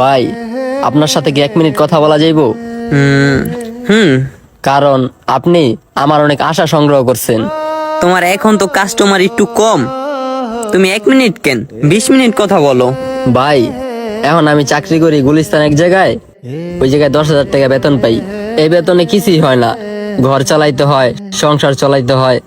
ভাই আপনার সাথে কি এক মিনিট কথা বলা যাইবো? হুম কারণ আপনি আমার অনেক আশা সংগ্রহ করছেন। তোমার এখন তো কাস্টমার একটু কম। তুমি এক মিনিট কেন? বিশ মিনিট কথা বলো। ভাই এখন আমি চাকরি করি গুলিস্তান এক জায়গায়। ওই জায়গায় দশ হাজার টাকা বেতন পাই। এই বেতনে কিছুই হয় না। ঘর চালাইতে হয় সংসার চালাইতে হয়।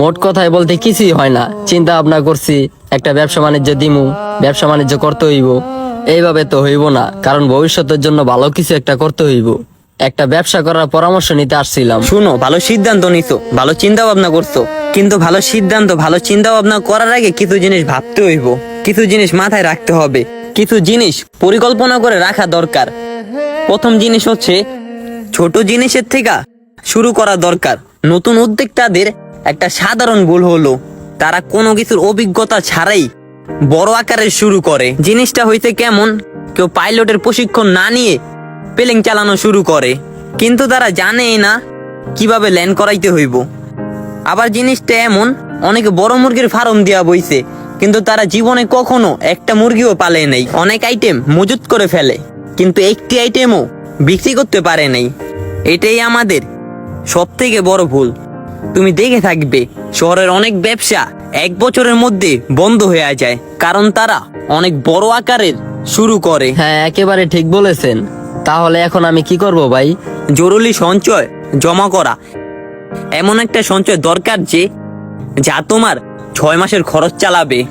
মোট কথায় বলতে কিছুই হয় না। চিন্তা ভাবনা করছি একটা ব্যবসা বাণিজ্য দিমু, ব্যবসা বাণিজ্য করতে হইব। এইভাবে তো হইব না, কারণ ভবিষ্যতের জন্য ভালো কিছু একটা করতে হইব। একটা ব্যবসা করার পরামর্শ নিতে আসছিলাম। শুনো, ভালো সিদ্ধান্ত নিছো, ভালো চিন্তা ভাবনা করছ। কিন্তু ভালো সিদ্ধান্ত, ভালো চিন্তা ভাবনা করার আগে কিছু জিনিস ভাবতে হইব। কিছু জিনিস মাথায় রাখতে হবে। কিছু জিনিস পরিকল্পনা করে রাখা দরকার। প্রথম জিনিস হচ্ছে, ছোট জিনিসের থেকে শুরু করা দরকার। নতুন উদ্যোক্তাদের একটা সাধারণ ভুল হলো। তারা কোনো কিছুর অভিজ্ঞতা ছাড়াই বড় আকারে শুরু করে। জিনিসটা হইতে কেমন? কেউ পাইলটের প্রশিক্ষণ না নিয়ে প্লেন চালানো শুরু করে। কিন্তু তারা জানেই না কীভাবে ল্যান্ড করাইতে হইব। আবার জিনিসটা এমন, অনেকে বড় মুরগির ফার্ম দেওয়া বইছে, কিন্তু তারা জীবনে কখনো একটা মুরগিও পালে নাই। অনেক আইটেম মজুত করে ফেলে, কিন্তু একটি আইটেমও বিক্রি করতে পারে নাই। এটাই আমাদের সব থেকে বড় ভুল। তুমি দেখে থাকবে শহরের অনেক ব্যবসা এক বছরের মধ্যে বন্ধ হয়ে যায়। কারণ তারা অনেক বড় আকারের শুরু করে। হ্যাঁ একেবারে ঠিক বলেছেন। তাহলে এখন আমি কি করব ভাই? জরুরি সঞ্চয় জমা করা। এমন একটা সঞ্চয় দরকার যে যা তোমার ছয় মাসের খরচ চালাবে।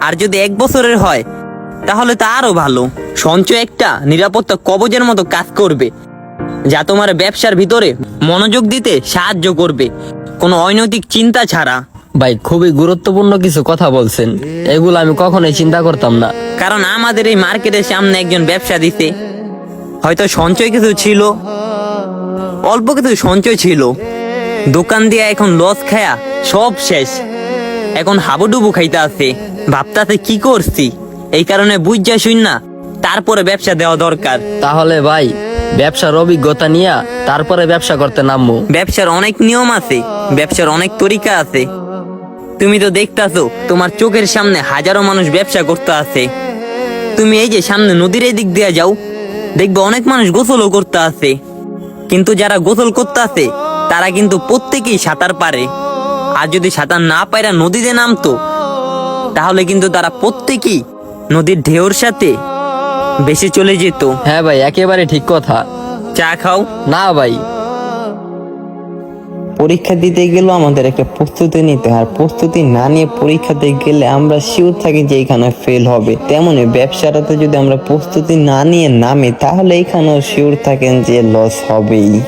আর যদি এক বছরের হয় তাহলে তা আরও ভালো। সঞ্চয় একটা নিরাপত্তা কবজের মতো কাজ করবে। যা তোমার ব্যবসার ভিতরে মনোযোগ দিতে সাহায্য করবে। কোনো অনৈতিক চিন্তা ছাড়া। ভাই খুবই গুরুত্বপূর্ণ কিছু কথা বলছেন। এগুলো আমি কখনোই চিন্তা করতাম না। কারণ আমাদের এই মার্কেটের সামনে একজন ব্যবসা দিতে হয়তো সঞ্চয় কিছু ছিল। অল্প কিছু সঞ্চয় ছিল। দোকান দিয়ে এখন লস খায়া সব শেষ। এখন হাবুডুবু খাইতে আছে। ভাবতাছে কি করছি? এই কারণে বুঝা শুন না তারপরে ব্যবসা দেওয়া দরকার। তাহলে ভাই ব্যবসার অভিজ্ঞতা নিয়ে তারপরে ব্যবসা করতে নামবো। ব্যবসার অনেক নিয়ম আছে, ব্যবসার অনেক তরিকা আছে। তুমি তো দেখতাছো, তোমার চোখের সামনে হাজারো মানুষ ব্যবসা করতে আছে। তুমি এই যে সামনে নদীর দিক দিয়ে যাও, দেখবে অনেক মানুষ গোসলও করতে আছে। কিন্তু যারা গোসল করতে আছে, তারা কিন্তু প্রত্যেকেই সাঁতার পারে। আর যদি সাঁতার না পায়রা নদীতে নামতো, তাহলে কিন্তু তারা প্রত্যেকেই নদীর ঢেউর সাথে বেশি চলে যেত। হ্যাঁ ভাই একেবারে ঠিক কথা। চা খাও? না ভাই। পরীক্ষা দিতে গেলেও আমাদের একটা প্রস্তুতি নিতে হয়। আর প্রস্তুতি না নিয়ে পরীক্ষাতে গেলে আমরা শিওর থাকি যে এখানে ফেল হবে। তেমনি ব্যবসাটাতে যদি আমরা প্রস্তুতি না নিয়ে নামি তাহলে এখানেও শিওর থাকেন যে লস হবেই।